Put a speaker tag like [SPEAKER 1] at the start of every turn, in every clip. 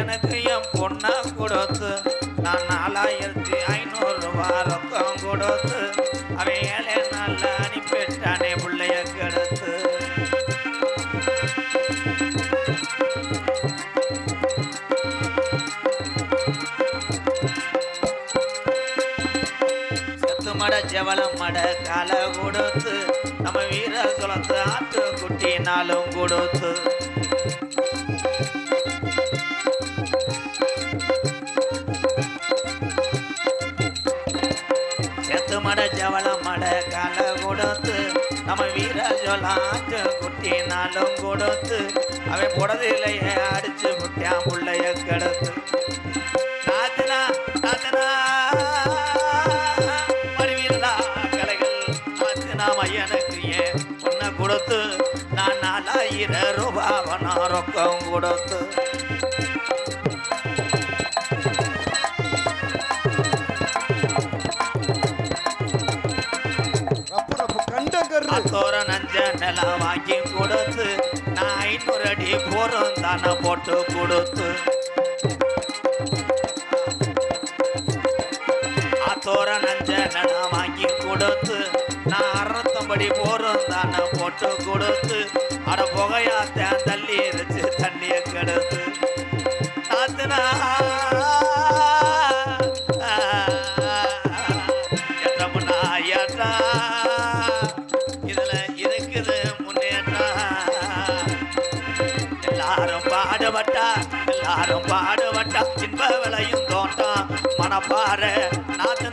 [SPEAKER 1] எனக்கு என் பொண்ணா கொடுத்து
[SPEAKER 2] நான் நாலாயிரத்தி ஐநூறு ரூபா ரொக்கம் கொடுத்து அவன் ஏழை நாளில் அனுப்பிட்டானே பிள்ளைய கெடுத்து. மட செவலம் மட கால கொடுத்து நம்ம வீர குலத்து ஆட்டு குட்டினாலும் கொடுத்து. நம்ம வீர குட்டி நாளும் கொடுத்து அவன் புடதிலையே அடிச்சு முட்டியான் புள்ளைய கெடுத்து. நாத்தனா நாத்தனா மறுவில்லா கலைகள் நாத்தனா மையனுக்கு ஏன் பொண்ணை கொடுத்து நான் நாலாயிரம் ரூபாவனா ரொக்கம் கொடுத்து. நஞ்ச வாங்கி கொடுத்து நான் ஐநூறு அடி போரும் தானே போட்டு கொடுத்து. அத்தோர நஞ்ச நடம் வாங்கி கொடுத்து நான் அறத்தம்படி போரும் தானே போட்டு கொடுத்து அட புகையாத்த தள்ளி இருச்சு தண்ணியை கெடுத்து. நாத்துனா பாடுவட்டா பாடுபட்டா இன்ப விளையும் தோட்டம் மனப்பாறை நாத்து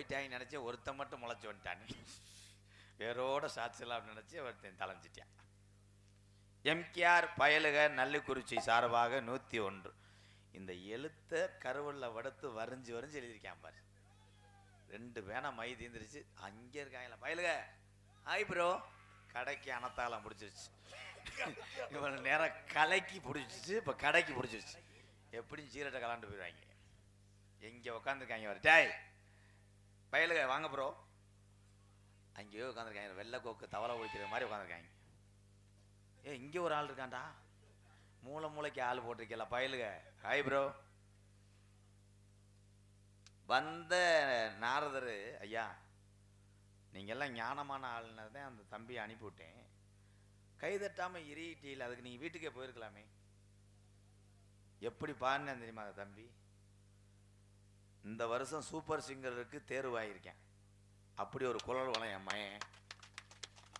[SPEAKER 2] புறம் போயிட்டாங்க நினச்சி ஒருத்தன் மட்டும் முளைச்சி வந்துட்டானு. வேரோட சாட்சிலாம் நினச்சி ஒருத்தன் தலைஞ்சிட்டான். எம்கேஆர் பயலுக நல்லுக்குறிச்சி சார்பாக நூற்றி ஒன்று. இந்த எழுத்தை கருவல்ல வடுத்து வரைஞ்சி வரைஞ்சி எழுதியிருக்கான் பாரு. ரெண்டு பேனா மை தீந்துருச்சு. அங்கே இருக்காங்களா பயலுக. ஹாய் ப்ரோ கடைக்கு அனத்தாலம் பிடிச்சிருச்சு. இவன் நேரம் கலைக்கு பிடிச்சிச்சு இப்போ கடைக்கு பிடிச்சிருச்சு. எப்படியும் சீரட்டை கலாண்டு போயிடுவாங்க. எங்கே உட்காந்துருக்காங்க வர டேய் பயலுக வாங்க ப்ரோ அங்கேயோ உட்காந்துருக்காங்க வெள்ளை கோக்கு தவளை ஒழிக்கிற மாதிரி உட்காந்துருக்காங்க ஏ இங்கே ஒரு ஆள் இருக்கான்டா. மூளை மூளைக்கு ஆள் போட்டிருக்கல பயலுக. ஹாய் ப்ரோ வந்த நாரதர் ஐயா நீங்கள்லாம் ஞானமான ஆளுன்னு தான் அந்த தம்பியை அனுப்பிவிட்டேன். கை தட்டாமல் இறியிட்டீல அதுக்கு நீங்கள் வீட்டுக்கே போயிருக்கலாமே. எப்படி பாருன்னு தெரியுமா அந்த தம்பி? இந்த வருஷம் சூப்பர் சிங்கருக்கு தேர்வாயிருக்கேன். அப்படி ஒரு குழல் வளம் என் மயன்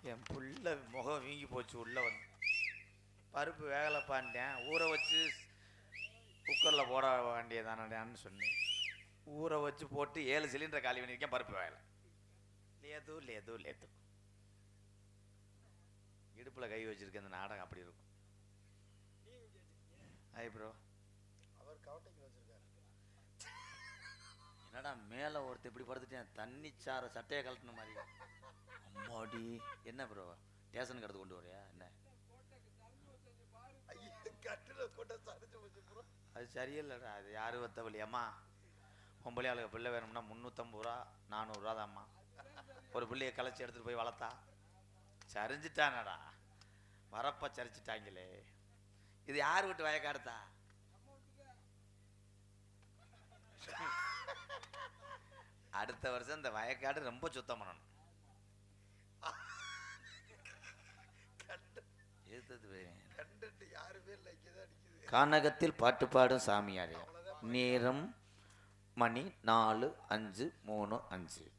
[SPEAKER 2] என் புள்ள முகம் வீங்கி போச்சு உள்ளே வந்து. பருப்பு வேகலை பாண்டேன். ஊற வச்சு குக்கரில் போட வேண்டியதானடான்னு சொன்னேன். ஊற வச்சு போட்டு ஏழு சிலிண்டரை காலி பண்ணியிருக்கேன் பருப்பு வேகலை. லேது லேது லேது. இடுப்பில் கை வச்சுருக்க இந்த நாடகம் அப்படி இருக்கும். ஐ ப்ரோ என்னடா மேலே ஒருத்தர் இப்படி படுத்துட்டேன் தண்ணி சார சட்டையை கழட்டின மாதிரி? அம்மாடி. என்ன ப்ரோ ஸ்டேஷனுக்கு எடுத்து கொண்டு வரியா? என்ன? அது சரியில்லைடா. அது யாரு வத்தவழி அம்மா. பொம்பளை ஆளுக்கு பிள்ளை வேணும்னா முந்நூற்றம்பது ரூபா நானூறுரூவா தான்மா ஒரு பிள்ளையை கலைச்சி எடுத்துகிட்டு போய் வளர்த்தா? சரிஞ்சிட்டானடா. வரப்பா சரிச்சிட்டாங்களே. இது யார் விட்டு வயக்காடுதா அடுத்த வருஷம் இந்த வயக்காடு ரொம்ப சுத்தம் பண்ணணும். கானகத்தில் பாட்டு பாடும் சாமியார். நேரம் மணி நாலு அஞ்சு மூணு அஞ்சு.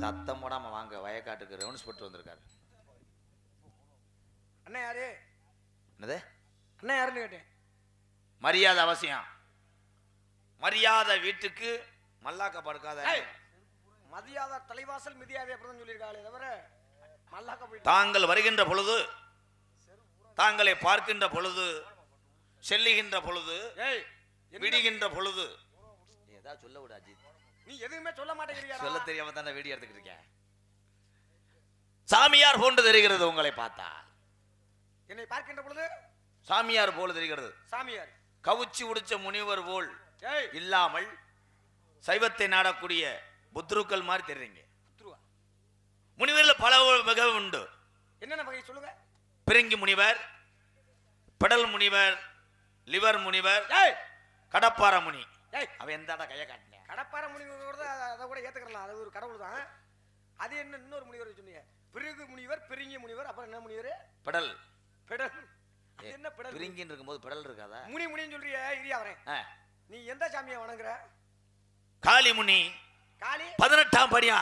[SPEAKER 2] சத்தம் போடாம வாங்க வயக்காட்டுக்கு ரவுண்ட்ஸ் போட்டு வந்திருக்காரு.
[SPEAKER 1] அண்ணா யாரு?
[SPEAKER 2] என்னது?
[SPEAKER 1] அண்ணா யாருன்னு கேட்டேன்.
[SPEAKER 2] மரியாதை அவசியம். மரியாதை வீட்டுக்கு மல்லாக்க படுக்காத
[SPEAKER 1] ஏய், மதியாத தலைவாசல் மிதியாதே அப்புறம் சொல்லியிருக்காளே தவிர மல்லாக்க
[SPEAKER 2] தாங்கள் வருகின்ற பொழுது தாங்களை பார்க்கின்ற பொழுது செல்லுகின்ற பொழுது விடுகின்ற பொழுது. ஏதாவது சொல்ல விடு அஜித்.
[SPEAKER 1] நீ எதுவுமே சொல்ல மாட்டேங்கிறியா
[SPEAKER 2] சொல்ல தெரியாம தான் வீடியோ எடுத்துக்கிட்டு இருக்கேன். சாமியார் போன்று தெரிகிறது உங்களை பார்த்தா
[SPEAKER 1] என்னை பார்க்கின்ற பொழுது?
[SPEAKER 2] சாமியார் போல தெரிகிறது.
[SPEAKER 1] சாமியார்.
[SPEAKER 2] கவுச்சி உடிச்ச முனிவர் போல் இல்லாமல் சைவத்தை நாடக்கூடிய புத்ருக்கள் மாதிரி தெரியுங்க முனிவரில் பல வகை உண்டு.
[SPEAKER 1] என்னென்ன வகை சொல்லுங்க?
[SPEAKER 2] பிரிங்கி முனிவர் பெடல் முனிவர் லிவர் முனிவர் கடப்பார முனி.
[SPEAKER 1] ஏய்.
[SPEAKER 2] அவன் எந்தாடா கைய காட்டினேன்
[SPEAKER 1] கடப்பார முனிவர் அதை கூட ஏத்துக்கலாம் அது ஒரு கடவுள் தான். அது என்ன இன்னொரு முனிவர் சொன்னீங்க? பிறகு முனிவர் பிரிங்கி முனிவர் அப்புறம் என்ன முனிவர்?
[SPEAKER 2] பெடல்.
[SPEAKER 1] பெடல். என்ன பெடல்?
[SPEAKER 2] பிரிங்கின்னு இருக்கும்போது பெடல் இருக்காதா?
[SPEAKER 1] முனி முனின்னு சொல்றிய இரியா வரேன். நீ எந்த சாமியை வணங்குற?
[SPEAKER 2] காளி முனி
[SPEAKER 1] காளி?
[SPEAKER 2] பதினெட்டாம் படியா?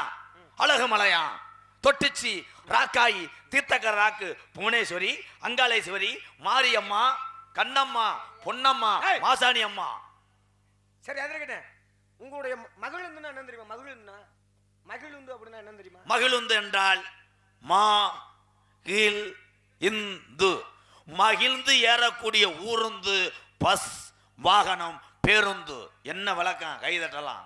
[SPEAKER 2] அழகுமலையா? தொட்டுச்சி ராக்காயி தீர்த்தக்கர ராக்கு புவனேஸ்வரி அங்காளேஸ்வரி மாரியம்மா கண்ணம்மா பொன்னம்மா. மாசாணி அம்மா
[SPEAKER 1] சரி அது இருக்கட்டும் உங்களுடைய மகிழுந்துன்னா என்ன தெரியுமா? மகிழுந்துனா மகிழுந்து அப்படின்னா என்ன தெரியுமா?
[SPEAKER 2] மகிழுந்து என்றால் மா இல் இந்து. மகிழ்ந்து ஏறக்கூடிய ஊருந்து பஸ் வாகனம் பேருந்து. என்ன விளக்கம்?
[SPEAKER 1] கைதட்டலாம்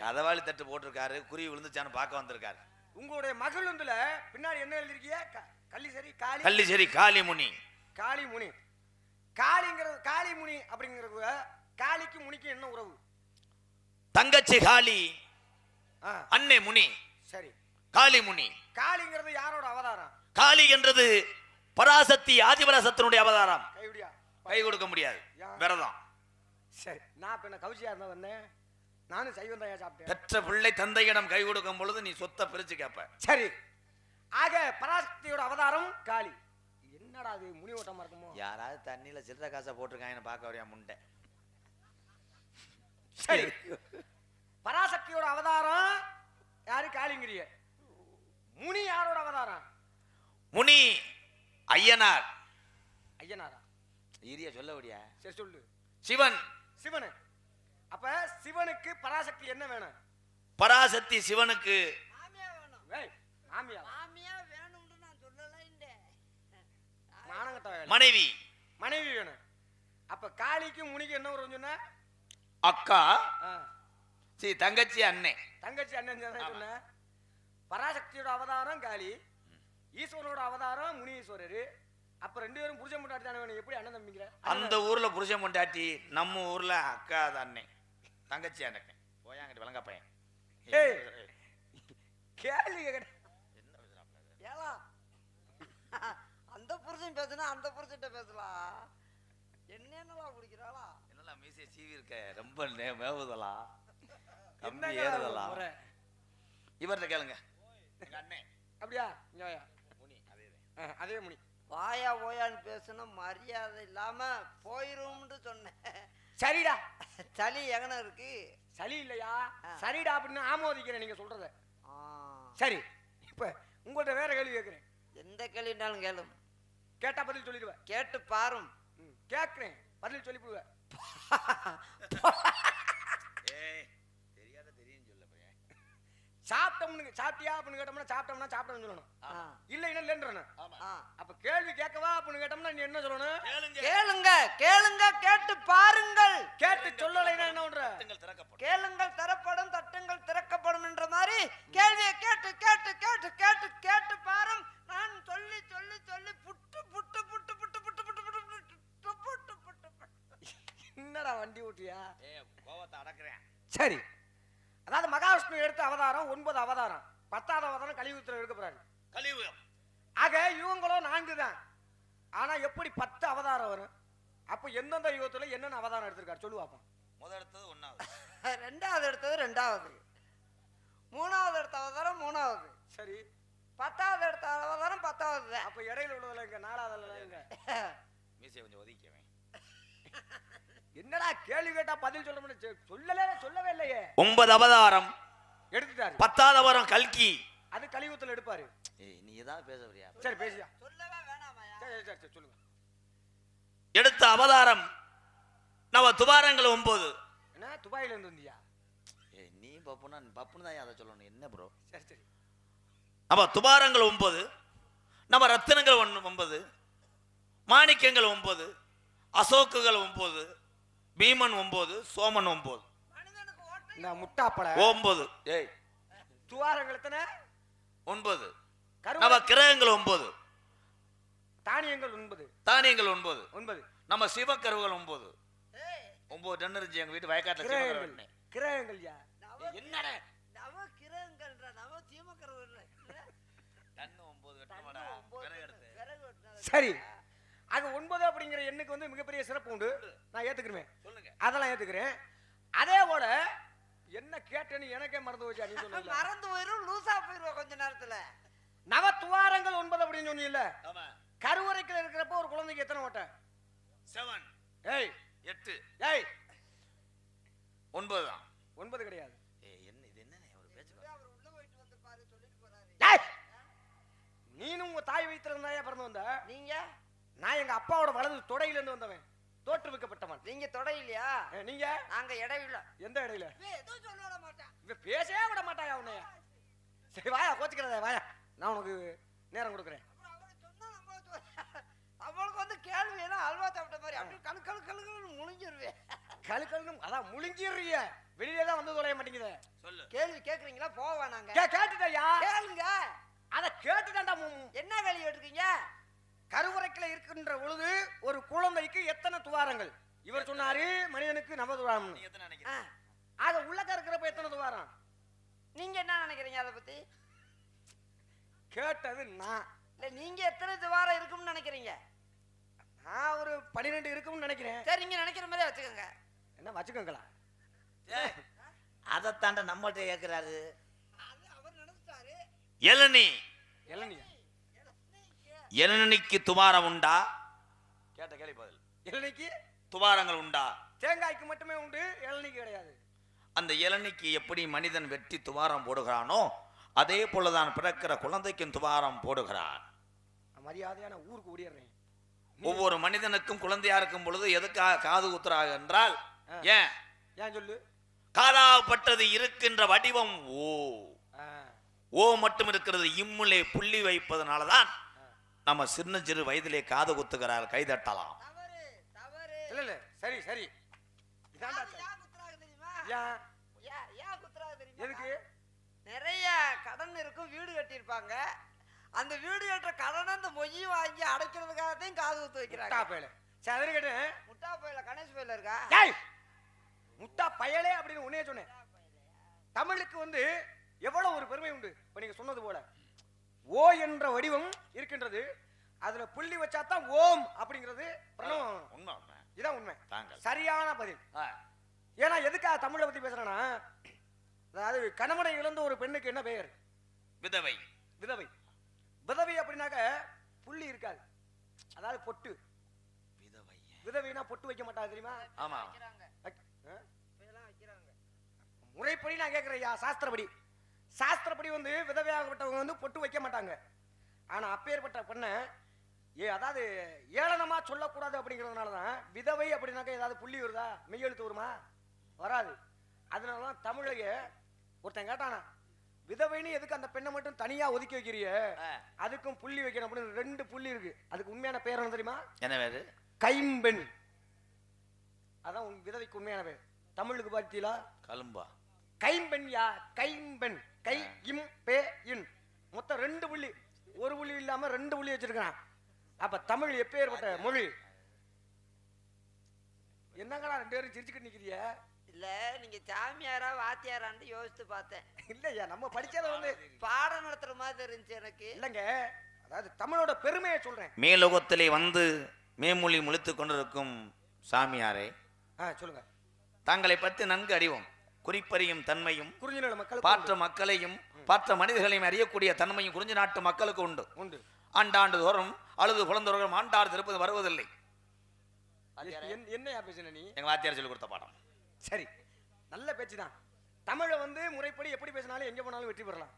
[SPEAKER 2] கதவாளி தட்டு போட்டிருக்காரு குருவி விழுந்துச்சான்னு பார்க்க வந்திருக்காரு.
[SPEAKER 1] உங்களுடைய மகிழ்ந்துல பின்னாடி என்ன எழுதிருக்கிய
[SPEAKER 2] கள்ளிசரி காளி. கள்ளிசரி
[SPEAKER 1] காளிமுனி. காளிமுனி. காளிங்கிறது காளிமுனி அப்படிங்கிறது காளிக்கு முனிக்கு என்ன உறவு?
[SPEAKER 2] தங்கச்சி காளி. அன்னை முனி.
[SPEAKER 1] சரி.
[SPEAKER 2] காளி முனி.
[SPEAKER 1] காளிங்கிறது யாரோட அவதாரம்?
[SPEAKER 2] காளி என்றது பராசக்தி ஆதிபராசத்தினுடைய அவதாரம்.
[SPEAKER 1] கைவிடியா
[SPEAKER 2] கை கொடுக்க முடியாது. விரதம்.
[SPEAKER 1] சரி. நான் இப்ப என்ன கவிச்சியா இருந்தா வந்தேன்? நானும் சைவம் தான் சாப்பிட்டேன்.
[SPEAKER 2] பெற்ற பிள்ளை தந்தையிடம் கை கொடுக்கும் பொழுது நீ சொத்தை பிரிச்சு கேப்ப.
[SPEAKER 1] சரி. ஆக பராசக்தியோட அவதாரம் காளி. என்னடா அது முனி ஓட்டமா இருக்குமோ?
[SPEAKER 2] யாராவது தண்ணியில சில்லற காசை போட்டிருக்காங்கன்னு பார்க்க வரையா முண்டை.
[SPEAKER 1] சரி. பராசக்தியோட அவதாரம் யாரு காளிங்கிறிய முனி யாரோட அவதாரம்?
[SPEAKER 2] முனி ஐயனார்.
[SPEAKER 1] ஐயனாரா?
[SPEAKER 2] ஈரியா சொல்ல முடியா
[SPEAKER 1] சரி சொல்லு.
[SPEAKER 2] சிவன்.
[SPEAKER 1] சிவனு. அப்ப சிவனுக்கு பராசக்தி என்ன வேணும்?
[SPEAKER 2] பராசக்தி சிவனுக்கு.
[SPEAKER 3] மாமியா வேணும்.
[SPEAKER 1] ஏய் மாமியா.
[SPEAKER 3] மாமியா வேணும்னு நான் சொல்லலைண்டே
[SPEAKER 1] மானங்கட்ட வேலை
[SPEAKER 2] மனைவி.
[SPEAKER 1] மனைவி வேணும். அப்ப காளிக்கு முனிக்கு என்ன வரும் சொன்ன?
[SPEAKER 2] அக்கா.
[SPEAKER 1] ஆ,
[SPEAKER 2] சி தங்கச்சி அண்ணே.
[SPEAKER 1] தங்கச்சி அண்ணன் பராசக்தியோட அவதாரம் காளி ஈஸ்வரனோட அவதாரம் முனீஸ்வரர். அப்ப ரெண்டு பேரும் புருஷன் முன்னாடி தானே எப்படி அண்ணன் தம்பிங்கிற?
[SPEAKER 2] அந்த ஊர்ல புருஷன் பொண்டாட்டி நம்ம ஊர்ல அக்கா அது அண்ணே. தங்கச்சி அண்ணே போயாங்கிட்டு விளங்க பையன்.
[SPEAKER 1] கேள்வி?
[SPEAKER 3] ஏலா. அந்த புருஷன் பேசுனா அந்த புருஷன்ட்ட பேசலாம் என்னென்னலாம் குடிக்கிறாளா?
[SPEAKER 2] என்னலாம் மீசை சீவி இருக்க? ரொம்ப மேவுதலா? கம்பி
[SPEAKER 1] என்னங்க
[SPEAKER 2] ஏறுதலா
[SPEAKER 1] முறை?
[SPEAKER 2] இவர்கிட்ட கேளுங்க. எங்க அண்ணே.
[SPEAKER 1] அப்படியா.
[SPEAKER 2] முனி அதே
[SPEAKER 1] முனி.
[SPEAKER 3] வாயா ஓயான்னு பேசுனா மரியாதை இல்லாம போயிரும்னு சொன்னேன்.
[SPEAKER 1] சரிடா.
[SPEAKER 3] சளி எங்கன இருக்கு?
[SPEAKER 1] சளி இல்லையா. சரிடா அப்படின்னு ஆமோதிக்கிறேன் நீங்க சொல்றத.
[SPEAKER 3] ஆ,
[SPEAKER 1] சரி இப்ப உங்கள்ட்ட வேற கேள்வி கேட்கிறேன்.
[SPEAKER 3] எந்த கேள்வினாலும் கேளும்.
[SPEAKER 1] கேட்டா பதில் சொல்லிடுவேன்
[SPEAKER 3] கேட்டு பாரும்.
[SPEAKER 1] கேட்கிறேன். பதில் சொல்லிவிடுவேன்
[SPEAKER 2] ஏய் தெரியாத தெரியும் சொல்ல பையன்
[SPEAKER 1] சாப்பிட்டோம்னு சாப்பிட்டியா அப்படின்னு கேட்டோம்னா சாப்பிட்டோம்னா சாப்பிட்டோம்னு சொல்லணும்
[SPEAKER 3] ஆ,
[SPEAKER 1] இல்லைன்னா இல்லைன்றணும்
[SPEAKER 3] ஆ.
[SPEAKER 1] அப்ப கேள்வி கேட்கவா அப்படின்னு கேட்டோம்னா நீ என்ன சொல்லணும்
[SPEAKER 2] கேளுங்க
[SPEAKER 3] கேளுங்க கேட்டு பாருங்கள்
[SPEAKER 1] கேட்டு சொல்லலைன்னா என்ன பண்ற
[SPEAKER 3] கேளுங்கள் தரப்படும் தட்டுங்கள் திறக்கப்படும் என்ற மாதிரி கேள்வியை கேட்டு கேட்டு கேட்டு கேட்டு கேட்டு பாரும் நான் சொல்லி சொல்லி சொல்லி புட்டு புட்டு புட்டு புட்டு புட்டு புட்டு புட்டு புட்டு புட்டு புட்டு புட்டு
[SPEAKER 1] என்னடா வண்டி ஓட்டியா
[SPEAKER 2] ஏய் கோவத்தை அடக்குறேன்
[SPEAKER 1] சரி அதாவது மகாவிஷ்ணு எடுத்த அவதாரம் ஒன்பது அவதாரம். பத்தாவது அவதாரம் கலியுகத்தில் எடுக்க போறாரு.
[SPEAKER 2] கலியுகம்.
[SPEAKER 1] ஆக இவங்களும் நான்கு தான். ஆனா எப்படி பத்து அவதாரம் வரும்? அப்ப எந்தெந்த யுகத்துல என்னென்ன அவதாரம் எடுத்திருக்காரு சொல்லுவாப்பா
[SPEAKER 2] முதல் எடுத்தது ஒன்னாவது
[SPEAKER 3] ரெண்டாவது எடுத்தது ரெண்டாவது. மூணாவது எடுத்த அவதாரம் மூணாவது.
[SPEAKER 1] சரி.
[SPEAKER 3] பத்தாவது எடுத்த அவதாரம் பத்தாவது. தான்.
[SPEAKER 1] அப்ப இடையில உள்ளதுல இங்க நாலாவதுல இங்க
[SPEAKER 2] மீசை கொஞ்சம் ஒதுக்கிக்கவேன்
[SPEAKER 1] என்னடா கேள்வி கேட்டா பதில் சொல்ல முடியும் சொல்லலே சொல்லவே இல்லையே.
[SPEAKER 2] ஒன்பது அவதாரம்.
[SPEAKER 1] எடுத்துட்டாரு.
[SPEAKER 2] பத்தாவது அவதாரம் கல்கி.
[SPEAKER 1] அது கலியுகத்துல எடுப்பாரு.
[SPEAKER 2] ஏய் நீ ஏதாவது பேச வரியா?
[SPEAKER 1] சரி பேசியா.
[SPEAKER 3] சொல்லவே வேணாமாயா
[SPEAKER 1] சரி சரி, சரி சரி சொல்லுங்க.
[SPEAKER 2] எடுத்த அவதாரம் நவ துபாரங்கள் ஒன்பது
[SPEAKER 1] என்ன துபாயில இருந்து வந்தியா?
[SPEAKER 2] ஏய் நீ பப்புனா பப்புன்னு தான் அதை சொல்லணும். என்ன ப்ரோ
[SPEAKER 1] சரி சரி.
[SPEAKER 2] அப்ப துபாரங்கள் ஒன்பது நம்ம ரத்தினங்கள் ஒன்று ஒன்பது மாணிக்கங்கள் ஒன்பது அசோக்குகள் ஒன்பது பீமன் ஒன்பது சோமன் ஒன்பது
[SPEAKER 1] இந்த முட்டாப்பட
[SPEAKER 2] ஒன்பது ஏய்.
[SPEAKER 1] துவாரங்கள் எத்தனை?
[SPEAKER 2] ஒன்பது. நம்ம கிரகங்கள் ஒன்பது
[SPEAKER 1] தானியங்கள் ஒன்பது.
[SPEAKER 2] தானியங்கள் ஒன்பது.
[SPEAKER 1] ஒன்பது.
[SPEAKER 2] நம்ம சிவக்கருவுகள் ஒன்பது
[SPEAKER 3] ஏய்,
[SPEAKER 2] ஒன்பது டன் இருந்துச்சு எங்க வீட்டு வயக்காட்டுல
[SPEAKER 1] கிரகங்கள். கிரகங்கள் யா?
[SPEAKER 3] நவ-
[SPEAKER 2] என்னடா?
[SPEAKER 3] நவ கிரகங்கள்ன்ற நவ
[SPEAKER 2] ஒன்பது.
[SPEAKER 1] சரி. அது ஒன்பது அப்படிங்கிற எண்ணுக்கு வந்து மிகப்பெரிய சிறப்பு உண்டு. நான் ஏத்துக்கிறேன்.
[SPEAKER 2] சொல்லுங்க.
[SPEAKER 1] அதெல்லாம் ஏத்துக்கிறேன். அதே போல என்ன கேட்டேன்னு எனக்கே மறந்து போச்சு நீ சொன்னல
[SPEAKER 3] மறந்து போயிரும் லூசா போயிருவோம் கொஞ்ச நேரத்துல.
[SPEAKER 1] நவ துவாரங்கள் ஒன்பது அப்படின்னு சொன்னீங்கல்ல
[SPEAKER 2] ஆமா.
[SPEAKER 1] கருவறைக்குள்ள இருக்கிறப்ப ஒரு குழந்தைக்கு எத்தனை ஓட்டை?
[SPEAKER 2] செவன்
[SPEAKER 1] ஏய்.
[SPEAKER 2] எட்டு.
[SPEAKER 1] ஏய்.
[SPEAKER 2] ஒன்பது தான்
[SPEAKER 1] ஒன்பது கிடையாது.
[SPEAKER 2] ஏய் என்ன இது என்ன ஒரு பேச்சு
[SPEAKER 3] அவர் உள்ள போயிட்டு வந்து பாரு சொல்லிட்டு போறாரு.
[SPEAKER 1] ஏய். நீனும் உங்க தாய் வயித்துல இருந்தாயா பிறந்து வந்த?
[SPEAKER 3] நீங்க?
[SPEAKER 1] நான் எங்க அப்பாவோட வலது தொடையில இருந்து வந்தவன் தோற்றுவிக்கப்பட்டவன்
[SPEAKER 3] நீங்க தொடையிலையா?
[SPEAKER 1] நீங்க?
[SPEAKER 3] நாங்க இடையில.
[SPEAKER 1] எந்த இடையில? பேசவே விட மாட்டாயா உன்னைய? சரி. வாயா கோச்சுக்கிறதா வாயா. நான் உனக்கு நேரம் கொடுக்குறேன்.
[SPEAKER 3] அவளுக்கு வந்து கேள்வி எல்லாம் அல்வா சாப்பிட்ட மாதிரி அப்படியே கழு கழு கழுகுன்னு முழிஞ்சிருவேன்
[SPEAKER 1] கழுக்கழுன்னு அதான் முழுங்கிடுறிய வெளியில தான் வந்து தொலைய மாட்டேங்குது.
[SPEAKER 2] சொல்லு.
[SPEAKER 3] கேள்வி கேக்குறீங்களா? போவா நாங்க.
[SPEAKER 1] கே கேட்டுட்டயா?
[SPEAKER 3] கேளுங்க.
[SPEAKER 1] அத கேட்டுட்டான்டா மு-
[SPEAKER 3] என்ன கேள்வி கேட்டிருக்கீங்க
[SPEAKER 1] கருவறைக்குள்ள இருக்கின்ற பொழுது ஒரு குழந்தைக்கு எத்தனை துவாரங்கள்? இவர் சொன்னாரு மனிதனுக்கு நவ துவாரம். ஆக உள்ளக்க இருக்கிறப்ப எத்தனை துவாரம்?
[SPEAKER 3] நீங்க என்ன நினைக்கிறீங்க அதை பத்தி?
[SPEAKER 1] கேட்டது நான்.
[SPEAKER 3] இல்ல நீங்க எத்தனை துவாரம் இருக்கும்னு நினைக்கிறீங்க?
[SPEAKER 1] நான் ஒரு பன்னிரெண்டு இருக்கும்னு நினைக்கிறேன்.
[SPEAKER 3] சரி நீங்க நினைக்கிற மாதிரி வச்சுக்கோங்க.
[SPEAKER 1] என்ன வச்சுக்கோங்களா?
[SPEAKER 2] அதைத்தாண்ட நம்மகிட்ட கேட்கிறாரு
[SPEAKER 3] அது அவர் நினைச்சிட்டாரு.
[SPEAKER 2] எலனி
[SPEAKER 1] இளநியா
[SPEAKER 2] எலனிக்கு துமாரம் உண்டா? கேட்ட கேள்வி பதில்.
[SPEAKER 1] இளநிக்கு
[SPEAKER 2] துவாரங்கள் உண்டா?
[SPEAKER 1] தேங்காய்க்கு மட்டுமே உண்டு இளநிக்கு கிடையாது.
[SPEAKER 2] அந்த இளநிக்கு எப்படி மனிதன் வெட்டி துவாரம் போடுகிறானோ அதே போலதான் பிறக்கிற குழந்தைக்கும் துவாரம் போடுகிறான்.
[SPEAKER 1] மரியாதையான ஊருக்கு ஓடிடுறேன்.
[SPEAKER 2] ஒவ்வொரு மனிதனுக்கும் குழந்தையா இருக்கும் பொழுது எதுக்காக காது குத்துறாங்க என்றால். ஏன்?
[SPEAKER 1] ஏன் சொல்லு?
[SPEAKER 2] காலாப்பட்டது இருக்கின்ற வடிவம் ஓ. ஓ மட்டும் இருக்கிறது இம்முலே புள்ளி வைப்பதனாலதான் நம்ம சின்ன சிறு வயதிலே காது குத்துகிறார் கைதட்டலாம்
[SPEAKER 3] தவறு தவறு.
[SPEAKER 1] இல்ல இல்ல சரி சரி. எதுக்கு?
[SPEAKER 3] நிறைய கடன் இருக்கும் வீடு கட்டியிருப்பாங்க. அந்த வீடு கட்டுற கடனை அந்த மொய் வாங்கி அடைக்கிறதுக்காகத்தையும் காது குத்து
[SPEAKER 1] முட்டா
[SPEAKER 3] வைக்கிறாங்க
[SPEAKER 1] அது கேட்டேன்
[SPEAKER 3] முட்டா போயில? கணேஷ் போயில இருக்கா?
[SPEAKER 1] முட்டா பயலே அப்படின்னு உன்னையே சொன்னேன். தமிழுக்கு வந்து எவ்வளவு ஒரு பெருமை உண்டு. இப்ப நீங்க சொன்னது போல. ஓ என்ற வடிவம் இருக்கின்றது. அதுல புள்ளி வச்சா தான் ஓம் அப்படிங்கிறது
[SPEAKER 2] உண்மை உண்மை.
[SPEAKER 1] இதான் உண்மை. சரியான பதில். ஏன்னா எதுக்காக தமிழை பத்தி பேசுறேன்னா அதாவது கணவனை இழந்த ஒரு பெண்ணுக்கு என்ன பெயர்?
[SPEAKER 2] விதவை.
[SPEAKER 1] விதவை. விதவை அப்படின்னாக்க புள்ளி இருக்காது. அதாவது பொட்டு.
[SPEAKER 2] விதவை.
[SPEAKER 1] விதவைனா பொட்டு வைக்க மாட்டாங்க தெரியுமா?
[SPEAKER 2] ஆமா.
[SPEAKER 3] வைக்கிறாங்க.
[SPEAKER 1] வைக்- ஆ?
[SPEAKER 3] இப்பெல்லாம் வைக்கிறாங்க.
[SPEAKER 1] முறைப்படி நான் கேட்கிறேன்யா சாஸ்திரப்படி. சாஸ்திரப்படி வந்து விதவையாகப்பட்டவங்க வந்து பொட்டு வைக்க மாட்டாங்க. ஆனா அப்பேற்பட்ட பெண்ணை ஏ அதாவது ஏளனமா சொல்லக்கூடாது அப்படிங்கிறதுனால தான் விதவை அப்படின்னாக்க ஏதாவது புள்ளி வருதா? மெய்யெழுத்து வருமா? வராது. அதனால தான் தமிழைய ஒருத்தன் கேட்டானா விதவைன்னு எதுக்கு அந்த பெண்ணை மட்டும் தனியா ஒதுக்கி வைக்கிறிய? அதுக்கும் புள்ளி வைக்கணும் அப்படின்னு ரெண்டு புள்ளி இருக்கு. அதுக்கு உண்மையான பேர் என்ன தெரியுமா?
[SPEAKER 2] என்ன வேறு
[SPEAKER 1] கைம்பெண். அதான் உன் விதவைக்கு உண்மையான பேர். தமிழுக்கு பார்த்தீங்களா
[SPEAKER 2] கலும்பா.
[SPEAKER 1] கைம்பெண் யா கைம்பெண். கை இம் பே இன். மொத்தம் ரெண்டு புள்ளி. ஒரு புள்ளி இல்லாம ரெண்டு புள்ளி வச்சிருக்கான் அப்ப தமிழ் எப்பேற்பட்ட மொழி? என்னங்கடா ரெண்டு பேரும் சிரிச்சுக்கிட்டு நிக்கிறிய?
[SPEAKER 3] இல்ல நீங்க சாமியாரா வாத்தியாரான்னு யோசித்து பார்த்தேன்.
[SPEAKER 1] இல்லையா? நம்ம படிச்சதை வந்து
[SPEAKER 3] பாடம் நடத்துற மாதிரி இருந்துச்சு எனக்கு.
[SPEAKER 1] இல்லைங்க. அதாவது தமிழோட பெருமையை சொல்றேன்.
[SPEAKER 2] மேலோகத்திலே வந்து மேமொழி முழித்துக் கொண்டிருக்கும் சாமியாரே
[SPEAKER 1] ஆ சொல்லுங்க.
[SPEAKER 2] தங்களை பற்றி நன்கு அறிவோம். குறிப்பறியும் தன்மையும் பாற்ற மக்களையும் பாற்ற மனிதர்களையும் அறியக்கூடிய தன்மையும் குறிஞ்சி நாட்டு மக்களுக்கு உண்டு.
[SPEAKER 1] உண்டு.
[SPEAKER 2] ஆண்டாண்டு தோறும் அழுது குழந்தோறும் ஆண்டாடு திருப்பது வருவதில்லை. வாத்தியாரே.
[SPEAKER 1] என்- என்னையா பேசுன நீ?
[SPEAKER 2] எங்க வாத்தியார் சொல்லி கொடுத்த பாடம்.
[SPEAKER 1] சரி. நல்ல பேச்சு தான் தமிழை வந்து முறைப்படி எப்படி பேசினாலும் எங்க போனாலும் வெற்றி பெறலாம்.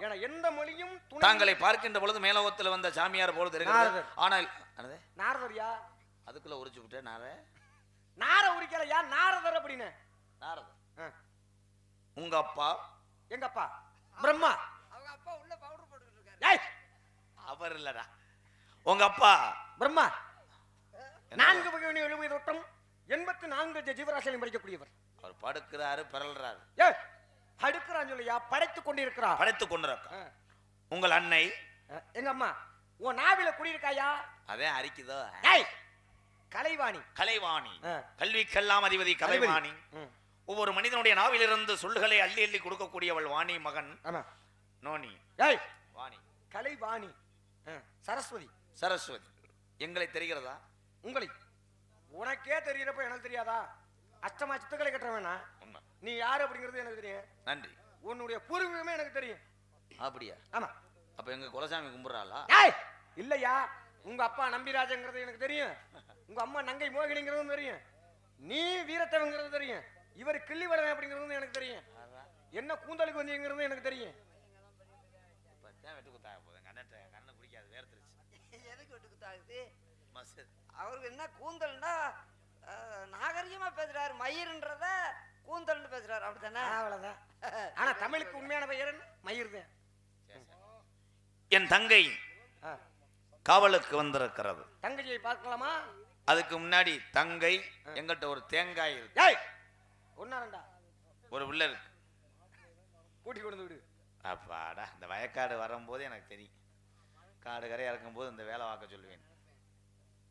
[SPEAKER 1] ஏன்னா எந்த மொழியும்
[SPEAKER 2] தாங்களை பார்க்கின்ற பொழுது மேலோகத்தில் வந்த சாமியார் போல தெரிகிறது. ஆனால்
[SPEAKER 1] நாரதர்யா
[SPEAKER 2] அதுக்குள்ள உரிச்சு விட்டேன் நாரே
[SPEAKER 1] நார உரிக்கலையா நாரதர் அப்படின்னு.
[SPEAKER 2] நாரதர். உங்க அப்பா
[SPEAKER 1] எங்க அப்பா பிரம்மா.
[SPEAKER 3] அவங்க அப்பா உள்ள பவுடர் போட்டுக்கிட்டு இருக்காரு
[SPEAKER 1] ஏய்
[SPEAKER 2] அவர் இல்லடா. உங்க அப்பா
[SPEAKER 1] பிரம்மா? நான்கு வகை எழுபது தொட்டம் எண்பத்தி நான்கு ஜீவராசிலையும் படிக்கக்கூடியவர்
[SPEAKER 2] அவர் படுக்கிறாரு பிறல்றாரு.
[SPEAKER 1] ஏ அடுக்கிறான் சொல்லியா? படைத்துக் கொண்டிருக்கிறா
[SPEAKER 2] படைத்துக் கொண்டிருக்க.
[SPEAKER 1] ஆ,
[SPEAKER 2] உங்கள் அன்னை?
[SPEAKER 1] எங்க அம்மா உன் நாவில குடியிருக்காயா?
[SPEAKER 2] அதே அரிக்குதோ.
[SPEAKER 1] ஏய் கலைவாணி.
[SPEAKER 2] கலைவாணி. கல்விக்கெல்லாம் அதிபதி கலைவாணி. ஒவ்வொரு மனிதனுடைய நாவிலிருந்து சொல்லுகளை அள்ளி அள்ளி கொடுக்கக்கூடியவள் வாணி மகன்.
[SPEAKER 1] ஆமா.
[SPEAKER 2] நோனி
[SPEAKER 1] ஏய்.
[SPEAKER 2] வாணி.
[SPEAKER 1] கலைவாணி ஆ, சரஸ்வதி.
[SPEAKER 2] சரஸ்வதி. எங்களை தெரிகிறதா?
[SPEAKER 1] உங்களை. உனக்கே தெரியறப்ப எனக்கு தெரியாதா? அஷ்டமா சித்துக்களை கட்ட வேணாம் நீ யாரு அப்படிங்கிறது எனக்கு தெரியும்.
[SPEAKER 2] நன்றி.
[SPEAKER 1] உன்னுடைய பூர்வீகமே எனக்கு தெரியும்.
[SPEAKER 2] அப்படியா?
[SPEAKER 1] ஆமா.
[SPEAKER 2] அப்ப எங்க குலசாமி கும்பிடுறாளா?
[SPEAKER 1] ஏய் இல்லையா? உங்க அப்பா நம்பிராஜங்கிறது எனக்கு தெரியும். உங்க அம்மா நங்கை மோகினிங்கிறதும் தெரியும். நீ வீரத்தவங்கிறது தெரியும். இவர் கிள்ளி வளவன் அப்படிங்கிறதும் எனக்கு தெரியும். என்ன கூந்தலுக்கு வந்தீங்கிறது எனக்கு தெரியும்.
[SPEAKER 2] இப்பதான் வெட்டு குத்தாக எங்க அண்ணன் கண்ணு பிடிக்காது வேர்த்துருச்சு.
[SPEAKER 3] எதுக்கு விட்டு குத்தாகுது?
[SPEAKER 2] மஸ்து
[SPEAKER 3] அவருக்கு என்ன கூந்தல்னா நாகரிகமா பேசுறாரு மயிருன்றத கூந்தல்னு பேசுறாரு அப்படித்தானே?
[SPEAKER 1] அவ்வளவுதான். ஆனா தமிழுக்கு உண்மையான பெயர் மயிர்தான்
[SPEAKER 2] என் தங்கை
[SPEAKER 1] ஆ.
[SPEAKER 2] காவலுக்கு வந்திருக்கிறது.
[SPEAKER 1] தங்கச்சியை பார்க்கலாமா?
[SPEAKER 2] அதுக்கு முன்னாடி தங்கை எங்கிட்ட ஒரு தேங்காய் இருக்கு.
[SPEAKER 1] ஏய்! ஒன்னா ரெண்டா?
[SPEAKER 2] ஒரு பிள்ளை இருக்கு.
[SPEAKER 1] கூட்டி கொண்டு விடு.
[SPEAKER 2] அப்பாடா இந்த வயக்காடு வரும்போது எனக்கு தெரியும். காடு கரையா இருக்கும்போது இந்த வேலை பார்க்க சொல்லுவேன்.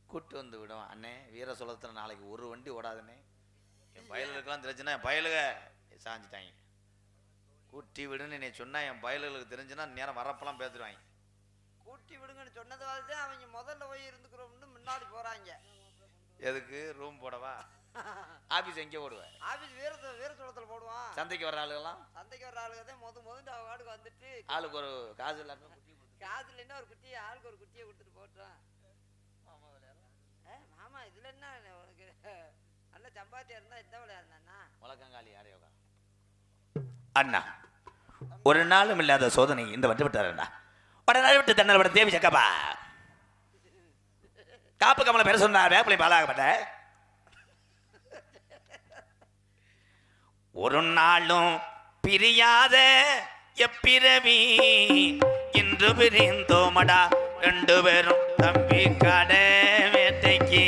[SPEAKER 2] கூட்டு வந்து விடுவேன் அண்ணே வீர சுலத்தில் நாளைக்கு ஒரு வண்டி ஓடாதுண்ணே. என் பயலுக்கெல்லாம் தெரிஞ்சுன்னா என் பயலுக சாஞ்சிட்டாங்க. கூட்டி விடுன்னு நீ சொன்னா என் பயலுகளுக்கு தெரிஞ்சுன்னா நேரம் வரப்பெல்லாம் பேத்துருவாங்க
[SPEAKER 3] கூட்டி விடுங்கன்னு சொன்னது வந்து அவங்க முதல்ல போய் இருந்துக்கிறோம்னு முன்னாடி போறாங்க.
[SPEAKER 2] எதுக்கு? ரூம் போடவா? ஆபீஸ் எங்கே போடுவேன்
[SPEAKER 3] ஆபீஸ் வீர வீர சோளத்தில் போடுவான்.
[SPEAKER 2] சந்தைக்கு வர ஆளுகெல்லாம்
[SPEAKER 3] சந்தைக்கு வர ஆளுங்க தான் முத முதண்டு அவங்க வந்துட்டு
[SPEAKER 2] ஆளுக்கு ஒரு காசு இல்லாம
[SPEAKER 3] காதுல இல்லைன்னா ஒரு குட்டியை ஆளுக்கு ஒரு குட்டியை கொடுத்துட்டு போட்டான் மாமா இதுல என்ன உனக்கு? நல்ல சம்பாத்தியா இருந்தா இந்த விளையாடுனா
[SPEAKER 2] முழக்கங்காலி யாரையோ அண்ணா ஒரு நாளும் இல்லாத சோதனை இந்த வந்து விட்டாருண்ணா உடனே விட்டு தன்னல் தேவி சக்கப்பா காப்பு கமலை பேர சொன்னா வேப்பிலை பாலாகப்பட்ட. ஒரு நாளும் பிரியாத எப்பிரவி இன்று பிரிந்தோமடா ரெண்டு பேரும். தம்பி கடை வேட்டைக்கு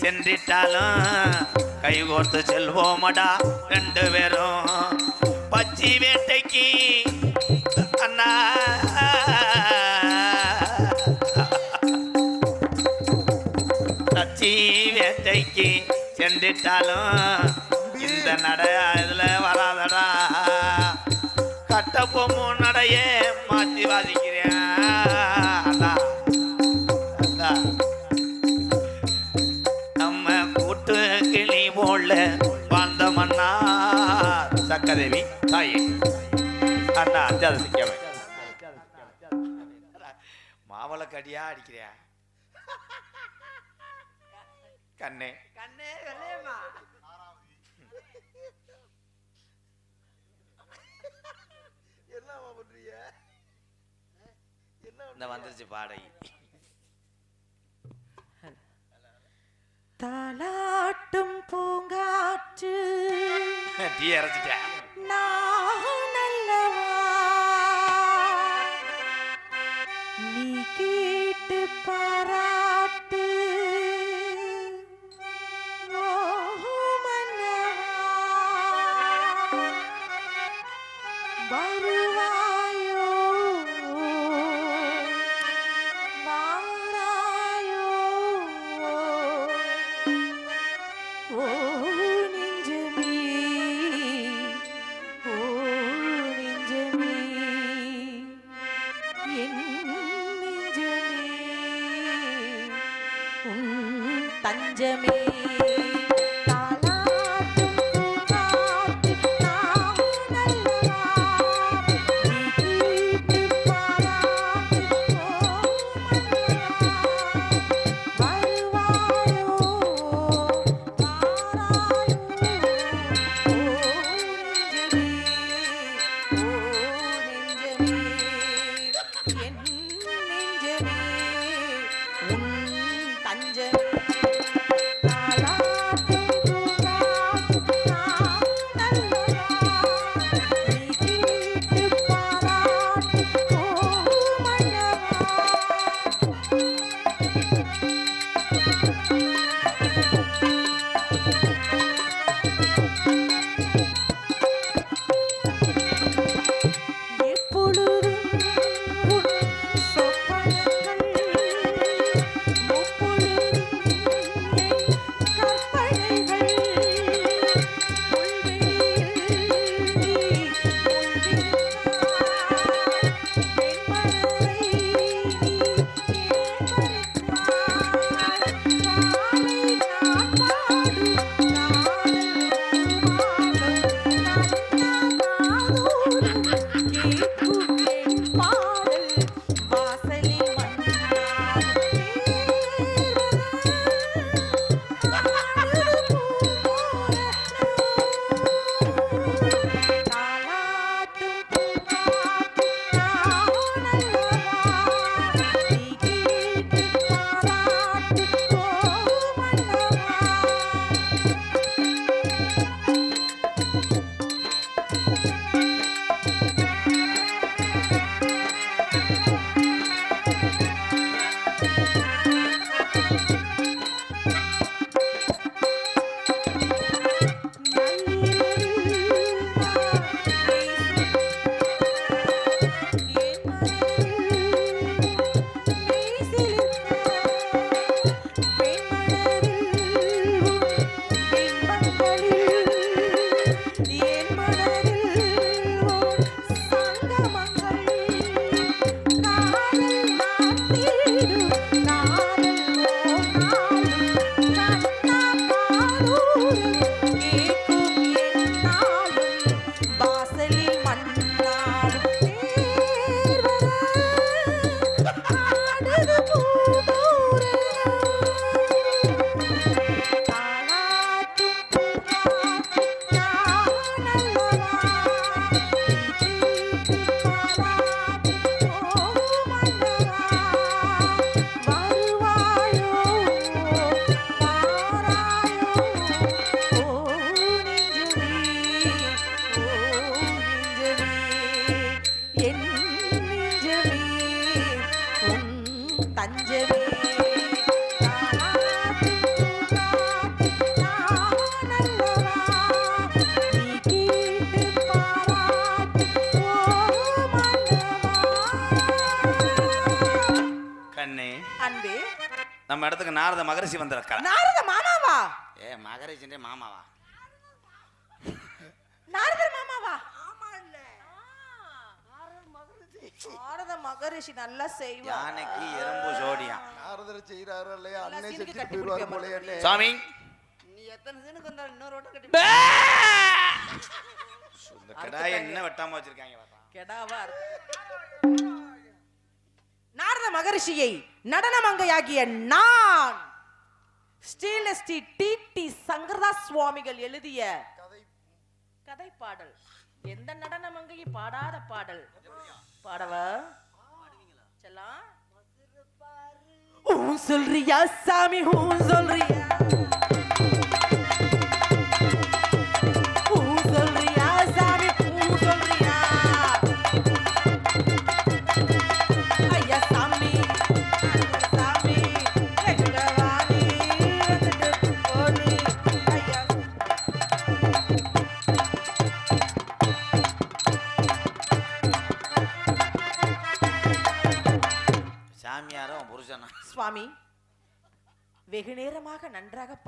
[SPEAKER 2] சென்றிட்டாலும் கைகோர்த்து செல்வோமடா ரெண்டு பேரும். பச்சி வேட்டைக்கு அண்ணா. பச்சி வேட்டைக்கு சென்றிட்டாலும் இந்த நட சட்ட பொம்மு நடைய மாத்தி வாசிக்கிறேன் நம்ம கூட்டு கிளி போல வாழ்ந்த மன்னா சக்கதேவி தாயே. அண்ணா அஞ்சாவது சிக்கவே மாவளக்கடியா அடிக்கிறியா? கண்ணே.
[SPEAKER 3] கண்ணே
[SPEAKER 2] இந்த வந்துருச்சு பாடகி.
[SPEAKER 4] தாலாட்டும் பூங்காற்று.
[SPEAKER 2] டீ அரைச்சிட்டேன்
[SPEAKER 4] நான் அல்லவா நீ கேட்டு பாராட்டு. மன்னவா Benjamin. மகரிஷி வந்திருக்கா
[SPEAKER 2] நாரத மாமாவா?
[SPEAKER 4] ஏ மகரிஷின்றே மாமாவா?
[SPEAKER 2] நாரதர் மாமாவா? நாரத மகரிஷி. நல்லா செய்வா.
[SPEAKER 4] யானைக்கு எறும்பு சோடியா
[SPEAKER 5] நாரதர் செய்யறாரு இல்லையா
[SPEAKER 2] நல்லா
[SPEAKER 5] அன்னை
[SPEAKER 2] சீனுக்கு
[SPEAKER 5] செத்து
[SPEAKER 2] கட்டி
[SPEAKER 5] போயிடுவாரு
[SPEAKER 2] பிடிப்பேன்
[SPEAKER 5] போலயே அண்ணே.
[SPEAKER 4] சாமி.
[SPEAKER 3] நீ எத்தனை சீனுக்கு வந்தாலும் இன்னொரு கட்டி
[SPEAKER 4] இந்த கிடாய என்ன வெட்டாம வச்சிருக்காங்க பாப்பா.
[SPEAKER 2] கெடாவா இருக்கு. நாரத மகரிஷியை நடனமங்கையாகிய நான் ஸ்ரீலஸ்ரீ டி டி சங்கரதாஸ் சுவாமிகள் எழுதிய கதை. பாடல் எந்த நடனமங்கையை பாடாத பாடல். பாடவா? செல்லாம். சொல்றியா சாமி ஊ சொல்றியா?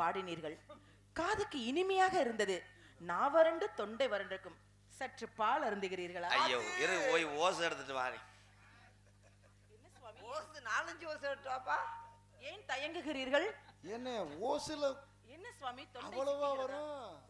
[SPEAKER 2] பாடினீர்கள். காதுக்கு இனிமையாக இருந்தது. நாவரண்டு தொண்டை வறண்டிருக்கும் சற்று பால் அருந்துகிறீர்களா?
[SPEAKER 4] ஐயோ இரு போய் ஓசை எடுத்துட்டு வாரேன்
[SPEAKER 3] ஓசு நாலஞ்சு ஓசு எடுத்தாப்பா?
[SPEAKER 2] ஏன் தயங்குகிறீர்கள்?
[SPEAKER 5] என்ன ஓசுல
[SPEAKER 2] என்ன சுவாமி தொண்டை
[SPEAKER 5] அவ்வளவா
[SPEAKER 2] சிக்கிக்கிறதா?
[SPEAKER 5] வரும்?